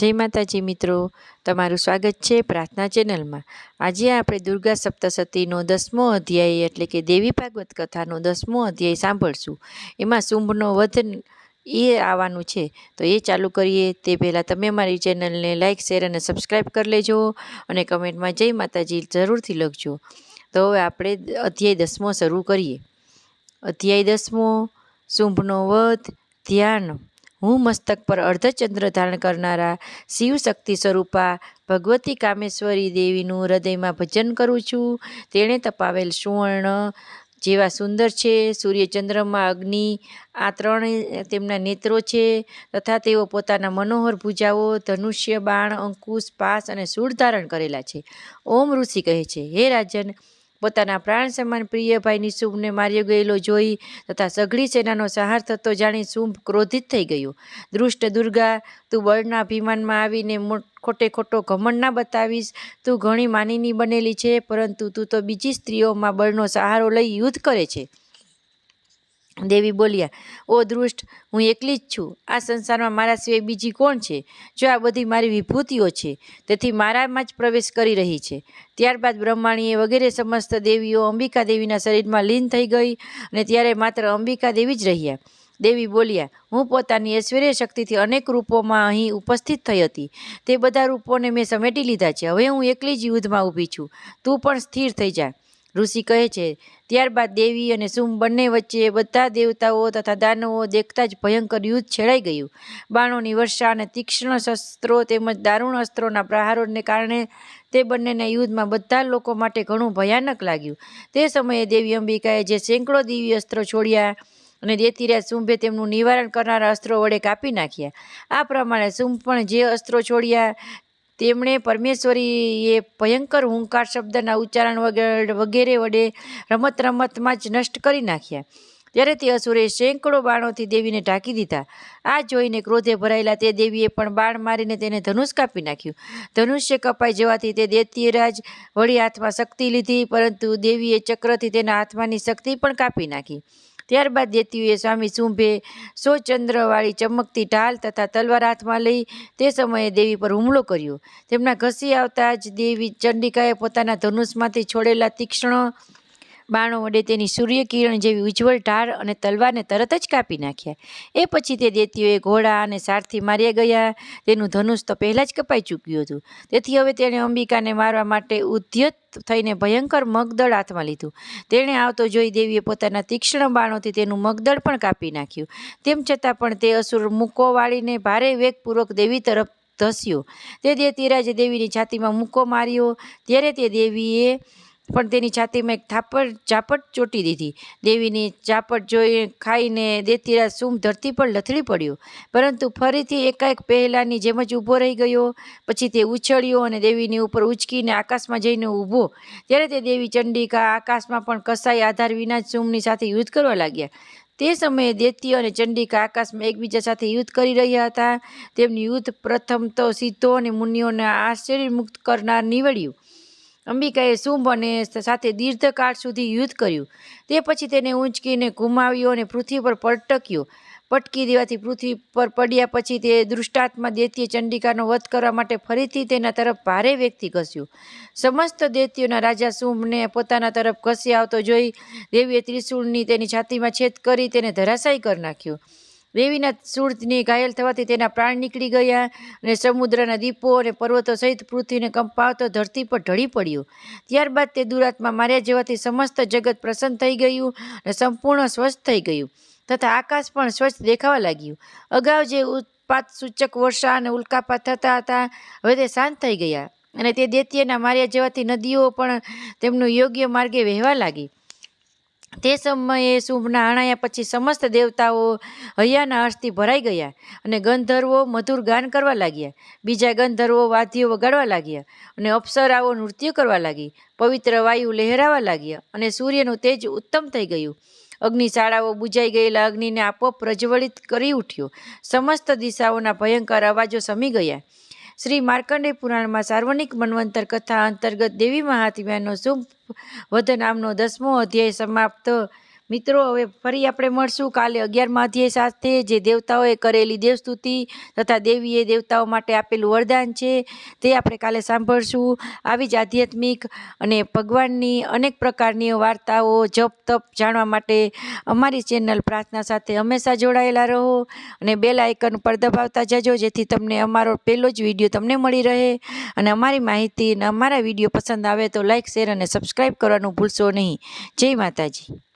જય માતાજી મિત્રો. તમારું સ્વાગત છે પ્રાર્થના ચેનલમાં. આજે આપણે દુર્ગા સપ્તસતીનો દસમો અધ્યાય એટલે કે દેવી ભાગવત કથાનો દસમો અધ્યાય સાંભળશું. એમાં શુંભનો વધ એ આવવાનું છે. તો એ ચાલુ કરીએ. તે પહેલાં તમે મારી ચેનલને લાઇક શેર અને સબસ્ક્રાઈબ કરી લેજો અને કમેન્ટમાં જય માતાજી જરૂરથી લખજો. તો હવે આપણે અધ્યાય દસમો શરૂ કરીએ. અધ્યાય દસમો, શુંભનો વધ, ધ્યાન. હું મસ્તક પર અર્ધચંદ્ર ધારણ કરનારા શિવ શક્તિ સ્વરૂપા ભગવતી કામેશ્વરી દેવીનું હૃદયમાં ભજન કરું છું. તેણે તપાવેલ સુવર્ણ જેવા સુંદર છે. સૂર્ય ચંદ્રમાં અગ્નિ, આ ત્રણ તેમના નેત્રો છે તથા તેઓ પોતાના મનોહર ભુજાઓ, ધનુષ્ય, બાણ, અંકુશ, પાસ અને સૂળ ધારણ કરેલા છે. ઓમ ઋષિ કહે છે, હે રાજન પોતાના પ્રાણ સમાન પ્રિય ભાઈની શુંભને માર્યો ગયેલો જોઈ તથા સઘળી સેનાનો સહાર થતો જાણી શુંભ ક્રોધિત થઈ ગયો. દૃષ્ટ દુર્ગા, તું બળના અભિમાનમાં આવીને ખોટે ખોટો ઘમંડ ના બતાવીશ. તું ઘણી માનીની બનેલી છે, પરંતુ તું તો બીજી સ્ત્રીઓમાં બળનો સહારો લઈ યુદ્ધ કરે છે. દેવી બોલ્યા, ઓ દૃષ્ટ, હું એકલી જ છું. આ સંસારમાં મારા સિવાય બીજી કોણ છે? જો આ બધી મારી વિભૂતિઓ છે, તેથી મારામાં જ પ્રવેશ કરી રહી છે. ત્યારબાદ બ્રહ્માણીએ વગેરે સમસ્ત દેવીઓ અંબિકા દેવીના શરીરમાં લીન થઈ ગઈ અને ત્યારે માત્ર અંબિકા દેવી જ રહ્યા. દેવી બોલ્યા, હું પોતાની ઐશ્વર્ય શક્તિથી અનેક રૂપોમાં અહીં ઉપસ્થિત થઈ હતી. તે બધા રૂપોને મેં સમેટી લીધા છે. હવે હું એકલી જ યુદ્ધમાં ઊભી છું. તું પણ સ્થિર થઈ જા. ઋષિ કહે છે, ત્યારબાદ દેવી અને સુમ બંને વચ્ચે બધા દેવતાઓ તથા દાનવો દેખતા જ ભયંકર યુદ્ધ છેડાઈ ગયું. બાણોની વર્ષા અને તીક્ષ્ણ શસ્ત્રો તેમજ દારૂણ અસ્ત્રોના પ્રહારોને કારણે તે બંનેના યુદ્ધમાં બધા લોકો માટે ઘણું ભયાનક લાગ્યું. તે સમયે દેવી અંબિકાએ જે સેંકડો દિવ્ય અસ્ત્રો છોડ્યા અને દેતીરાજ શુંભે તેમનું નિવારણ કરનારા અસ્ત્રો વડે કાપી નાખ્યા. આ પ્રમાણે શુંભ પણ જે અસ્ત્રો છોડ્યા તેમણે પરમેશ્વરીએ ભયંકર હુંકાર શબ્દના ઉચ્ચારણ વગેરે વડે રમત રમતમાં જ નષ્ટ કરી નાખ્યા. ત્યારે તે અસુરે સેંકડો બાણોથી દેવીને ઢાંકી દીધા. આ જોઈને ક્રોધે ભરાયેલા તે દેવીએ પણ બાણ મારીને તેને ધનુષ કાપી નાખ્યું. ધનુષ્ય કપાઈ જવાથી તે દૈત્યરાજ વળી હાથમાં શક્તિ લીધી, પરંતુ દેવીએ ચક્રથી તેના હાથમાંની શક્તિ પણ કાપી નાખી. ત્યારબાદ દેતીઓએ સ્વામી શુંભે સોચંદ્રવાળી ચમકતી ઢાલ તથા તલવાર હાથમાં લઈ તે સમયે દેવી પર હુમલો કર્યો. તેમના ઘસી આવતા જ દેવી ચંડિકાએ પોતાના ધનુષમાંથી છોડેલા તીક્ષ્ણ બાણો વડે તેની સૂર્યકિરણ જેવી ઉજ્જવળ ઢાળ અને તલવારને તરત જ કાપી નાખ્યા. એ પછી તે દેતીઓએ ઘોડા અને સારથી માર્યા ગયા. તેનું ધનુષ તો પહેલાં જ કપાઈ ચૂક્યું હતું. તેથી હવે તેણે અંબિકાને મારવા માટે ઉદ્યત થઈને ભયંકર મગદળ હાથમાં લીધું. તેણે આવતો જોઈ દેવીએ પોતાના તીક્ષ્ણ બાણોથી તેનું મગદળ પણ કાપી નાખ્યું. તેમ છતાં પણ તે અસુર મૂકો વાળીને ભારે વેગપૂર્વક દેવી તરફ ધસ્યો. તે દેતીરાજે દેવીની છાતીમાં મૂકો માર્યો. ત્યારે તે દેવીએ પણ તેની છાતીમાં એક થાપડ ઝાપટ ચોટી દીધી. દેવીની ચાપટ જોઈ ખાઈને દેતીરાજ સુમ ધરતી પર લથડી પડ્યો. પરંતુ ફરીથી એકાએક પહેલાંની જેમ જ ઊભો રહી ગયો. પછી તે ઉછળ્યો અને દેવીની ઉપર ઉચકીને આકાશમાં જઈને ઊભો. ત્યારે તે દેવી ચંડિકા આકાશમાં પણ કસાઈ આધાર વિના જ સુમની સાથે યુદ્ધ કરવા લાગ્યા. તે સમયે દેતી અને ચંડિકા આકાશમાં એકબીજા સાથે યુદ્ધ કરી રહ્યા હતા. તેમનું યુદ્ધ પ્રથમ તો સીધો અને મુનિઓને આશ્ચર્ય મુક્ત કરનાર નીવડ્યું. અંબિકાએ શુંભ અને સાથે દીર્ઘકાળ સુધી યુદ્ધ કર્યું. તે પછી તેને ઊંચકીને ઘુમાવ્યો અને પૃથ્વી પર પટક્યો પટકી દેવાથી પૃથ્વી પર પડ્યા પછી તે દૃષ્ટાત્મા દૈત્ય ચંડિકાનો વધ કરવા માટે ફરીથી તેના તરફ ભારે વ્યક્તિ ઘસ્યો. સમસ્ત દૈત્યોના રાજા શુંભને પોતાના તરફ ઘસી આવતો જોઈ દેવીએ ત્રિશૂળની તેની છાતીમાં છેદ કરી તેને ધરાશાયી કરી નાખ્યો. દેવીના સૂળની ઘાયલ થવાથી તેના પ્રાણ નીકળી ગયા અને સમુદ્રના દીપો અને પર્વતો સહિત પૃથ્વીને કંપાવતો ધરતી પર ઢળી પડ્યો. ત્યારબાદ તે દુરાત્મા માર્યા જવાથી સમસ્ત જગત પ્રસન્ન થઈ ગયું અને સંપૂર્ણ સ્વસ્થ થઈ ગયું તથા આકાશ પણ સ્વચ્છ દેખાવા લાગ્યું. અગાઉ જે ઉત્પાત સૂચક વર્ષા અને ઉલ્કાપાત થતા હતા, હવે તે શાંત થઈ ગયા અને તે દૈત્યના માર્યા જવાથી નદીઓ પણ તેમનું યોગ્ય માર્ગે વહેવા લાગી. તે સમયે શુંભના હણાયા પછી સમસ્ત દેવતાઓ હૈયાના હર્ષથી ભરાઈ ગયા અને ગંધર્વો મધુર ગાન કરવા લાગ્યા. બીજા ગંધર્વો વાદ્યો વગાડવા લાગ્યા અને અપ્સરાઓ નૃત્ય કરવા લાગી. પવિત્ર વાયુ લહેરાવા લાગ્યા અને સૂર્યનું તેજ ઉત્તમ થઈ ગયું. અગ્નિશાળાઓ બુજાઈ ગયેલા અગ્નિને આપોપ પ્રજ્વલિત કરી ઉઠ્યો. સમસ્ત દિશાઓના ભયંકર અવાજો સમી ગયા. શ્રી માર્કંડે પુરાણમાં સાર્વનિક મન્વંતર કથા અંતર્ગત દેવી મહાત્મ્યાનો શુભ વધ નામનો દસમો અધ્યાય સમાપ્ત મિત્રો, હવે ફરી આપણે મળશું કાલે અગિયારમાં અધ્યાય સાથે. જે દેવતાઓએ કરેલી દેવસ્તુતિ તથા દેવીએ દેવતાઓ માટે આપેલું વરદાન છે, તે આપણે કાલે સાંભળશું. આવી જ આધ્યાત્મિક અને ભગવાનની અનેક પ્રકારની વાર્તાઓ જપ તપ જાણવા માટે અમારી ચેનલ પ્રાર્થના સાથે હંમેશા જોડાયેલા રહો અને બેલ આઇકન પર દબાવતા જજો, જેથી તમને અમારો પહેલો જ વીડિયો તમને મળી રહે. અને અમારી માહિતી અને અમારા વીડિયો પસંદ આવે તો લાઇક, શેર અને સબસ્ક્રાઈબ કરવાનું ભૂલશો નહીં. જય માતાજી.